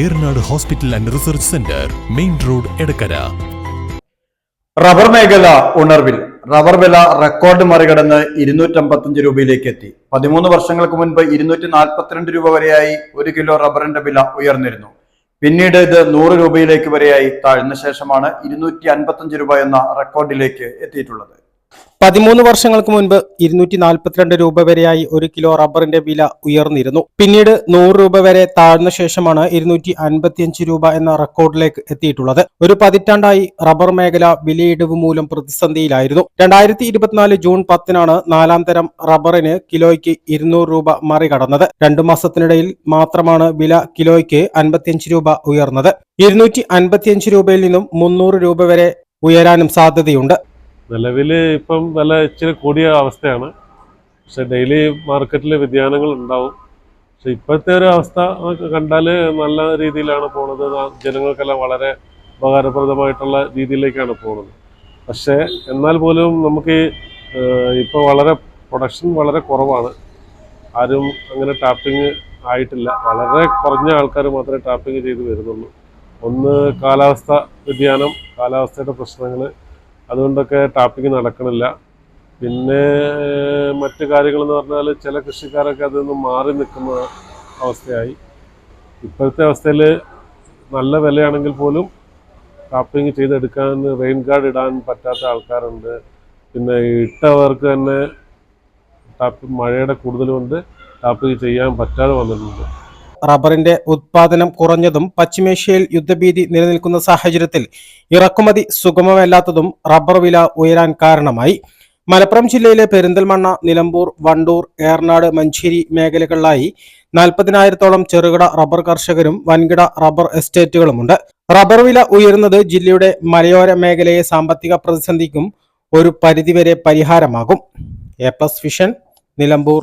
Eranad hospital and research centre main road Edakkara. Rubber മേഖല ഉണർവിൽ. Rubber വില record മറികടന്ന് ഇരുന്നൂറ്റമ്പത്തഞ്ച് രൂപയിലേക്ക് എത്തി. പതിമൂന്ന് വർഷങ്ങൾക്ക് മുൻപ് ഇരുന്നൂറ്റി നാൽപ്പത്തിരണ്ട് രൂപ വരെയായി ഒരു കിലോ റബ്ബറിന്റെ വില ഉയർന്നിരുന്നു. പിന്നീട് ഇത് നൂറ് രൂപയിലേക്ക് വരെയായി. താഴ്ന്ന ശേഷമാണ് ഇരുന്നൂറ്റി അൻപത്തഞ്ച് രൂപ എന്ന റെക്കോർഡിലേക്ക് എത്തിയിട്ടുള്ളത്. പതിമൂന്ന് വർഷങ്ങൾക്ക് മുൻപ് ഇരുന്നൂറ്റി നാൽപ്പത്തിരണ്ട് രൂപ വരെയായി ഒരു കിലോ റബ്ബറിന്റെ വില ഉയർന്നിരുന്നു. പിന്നീട് നൂറ് രൂപ വരെ താഴ്ന്ന ശേഷമാണ് ഇരുന്നൂറ്റി അൻപത്തിയഞ്ച് രൂപ എന്ന റെക്കോർഡിലേക്ക് എത്തിയിട്ടുള്ളത്. ഒരു പതിറ്റാണ്ടായി റബ്ബർ മേഖല വിലയിടിവ് മൂലം പ്രതിസന്ധിയിലായിരുന്നു. രണ്ടായിരത്തി ഇരുപത്തിനാല് ജൂൺ പത്തിനാണ് നാലാം തരം റബ്ബറിന് കിലോയ്ക്ക് ഇരുന്നൂറ് രൂപ മറികടന്നത്. രണ്ടു മാസത്തിനിടയിൽ മാത്രമാണ് വില കിലോയ്ക്ക് അൻപത്തിയഞ്ച് രൂപ ഉയർന്നത്. ഇരുന്നൂറ്റി അൻപത്തിയഞ്ച് രൂപയിൽ നിന്നും മുന്നൂറ് രൂപ വരെ ഉയരാനും സാധ്യതയുണ്ട്. നിലവിൽ ഇപ്പം വില ഇച്ചിരി കൂടിയ അവസ്ഥയാണ്. പക്ഷെ ഡെയിലി മാർക്കറ്റിൽ വ്യതിയാനങ്ങൾ ഉണ്ടാവും. പക്ഷെ ഇപ്പോഴത്തെ ഒരു അവസ്ഥ കണ്ടാൽ നല്ല രീതിയിലാണ് പോണത്. ജനങ്ങൾക്കെല്ലാം വളരെ ഉപകാരപ്രദമായിട്ടുള്ള രീതിയിലേക്കാണ് പോകുന്നത് പക്ഷേ എന്നാൽ പോലും നമുക്ക് ഇപ്പോൾ വളരെ പ്രൊഡക്ഷൻ വളരെ കുറവാണ്. ആരും അങ്ങനെ ടാപ്പിംഗ് ആയിട്ടില്ല. വളരെ കുറഞ്ഞ ആൾക്കാർ മാത്രമേ ടാപ്പിംഗ് ചെയ്ത് വരുന്നുള്ളൂ. ഒന്ന് കാലാവസ്ഥ വ്യതിയാനം കാലാവസ്ഥയുടെ പ്രശ്നങ്ങൾ അതുകൊണ്ടൊക്കെ ടാപ്പിംഗ് നടക്കണില്ല. പിന്നെ മറ്റു കാര്യങ്ങളെന്ന് പറഞ്ഞാൽ ചില കൃഷിക്കാരൊക്കെ അതിൽ നിന്ന് മാറി നിൽക്കുന്ന അവസ്ഥയായി. ഇപ്പോഴത്തെ അവസ്ഥയിൽ നല്ല വിലയാണെങ്കിൽ പോലും ടാപ്പിംഗ് ചെയ്തെടുക്കാൻ റെയിൻ ഗാർഡ് ഇടാൻ പറ്റാത്ത ആൾക്കാരുണ്ട്. പിന്നെ ഇട്ടവർക്ക് തന്നെ ടാപ്പ് മഴയുടെ കൂടുതൽ കൊണ്ട് ടാപ്പിംഗ് ചെയ്യാൻ പറ്റാതെ വന്നിട്ടുണ്ട്. റബ്ബറിന്റെ ഉത്പാദനം കുറഞ്ഞതും പശ്ചിമേഷ്യയിൽ യുദ്ധഭീതി നിലനിൽക്കുന്ന സാഹചര്യത്തിൽ ഇറക്കുമതി സുഗമമല്ലാത്തതും റബ്ബർ വില ഉയരാൻ കാരണമായി. മലപ്പുറം ജില്ലയിലെ പെരിന്തൽമണ്ണ നിലമ്പൂർ വണ്ടൂർ ഏർനാട് മഞ്ചേരി മേഖലകളിലായി നാൽപ്പതിനായിരത്തോളം ചെറുകിട റബ്ബർ കർഷകരും വൻകിട റബ്ബർ എസ്റ്റേറ്റുകളുമുണ്ട്. റബ്ബർ വില ഉയരുന്നത് ജില്ലയുടെ മലയോര മേഖലയെ സാമ്പത്തിക പ്രതിസന്ധിക്കും ഒരു പരിധിവരെ പരിഹാരമാകും. A plus vision Nilambur.